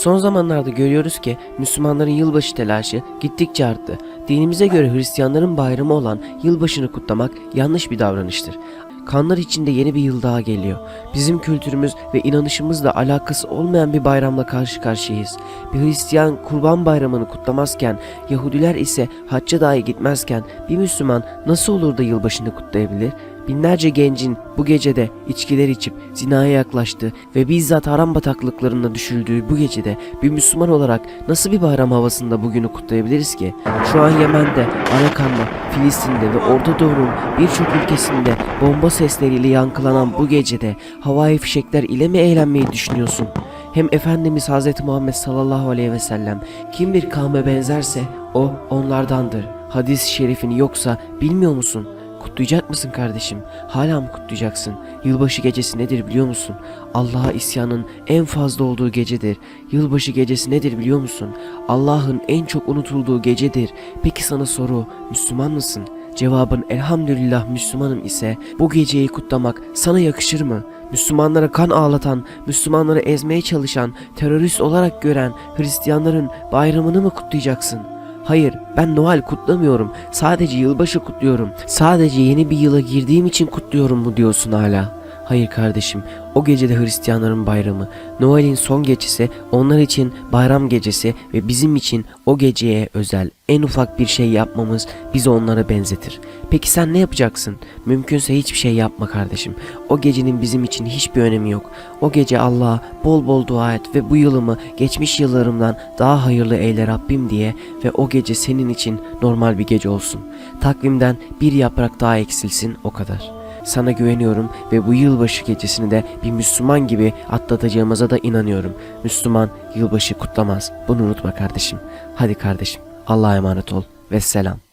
Son zamanlarda görüyoruz ki Müslümanların yılbaşı telaşı gittikçe arttı. Dinimize göre Hristiyanların bayramı olan yılbaşını kutlamak yanlış bir davranıştır. Kanlar içinde yeni bir yıl daha geliyor. Bizim kültürümüz ve inanışımızla alakası olmayan bir bayramla karşı karşıyayız. Bir Hristiyan kurban bayramını kutlamazken, Yahudiler ise hacca dahi gitmezken bir Müslüman nasıl olur da yılbaşını kutlayabilir? Binlerce gencin bu gecede içkiler içip zinaya yaklaştığı ve bizzat haram bataklıklarına düşüldüğü bu gecede bir Müslüman olarak nasıl bir bayram havasında bugünü kutlayabiliriz ki? Şu an Yemen'de, Arakan'da, Filistin'de ve Orta Doğu'nun birçok ülkesinde bomba sesleriyle yankılanan bu gecede havai fişekler ile mi eğlenmeyi düşünüyorsun? Hem Efendimiz Hz. Muhammed sallallahu aleyhi ve sellem kim bir kavme benzerse o onlardandır. Hadis-i şerifini yoksa bilmiyor musun? Kutlayacak mısın kardeşim? Hala mı kutlayacaksın? Yılbaşı gecesi nedir biliyor musun? Allah'a isyanın en fazla olduğu gecedir. Yılbaşı gecesi nedir biliyor musun? Allah'ın en çok unutulduğu gecedir. Peki sana soru, Müslüman mısın? Cevabın elhamdülillah Müslümanım ise bu geceyi kutlamak sana yakışır mı? Müslümanlara kan ağlatan, Müslümanları ezmeye çalışan, terörist olarak gören Hristiyanların bayramını mı kutlayacaksın? Hayır, ben Noel kutlamıyorum. Sadece yılbaşı kutluyorum. Sadece yeni bir yıla girdiğim için kutluyorum mu diyorsun hala? Hayır kardeşim, o gecede Hristiyanların bayramı. Noel'in son gecesi onlar için bayram gecesi ve bizim için o geceye özel en ufak bir şey yapmamız bizi onlara benzetir. Peki sen ne yapacaksın? Mümkünse hiçbir şey yapma kardeşim. O gecenin bizim için hiçbir önemi yok. O gece Allah'a bol bol dua et ve bu yılımı geçmiş yıllarımdan daha hayırlı eyle Rabbim diye ve o gece senin için normal bir gece olsun. Takvimden bir yaprak daha eksilsin o kadar. Sana güveniyorum ve bu yılbaşı gecesini de bir Müslüman gibi atlatacağımıza da inanıyorum. Müslüman yılbaşı kutlamaz. Bunu unutma kardeşim. Hadi kardeşim. Allah'a emanet ol ve selam.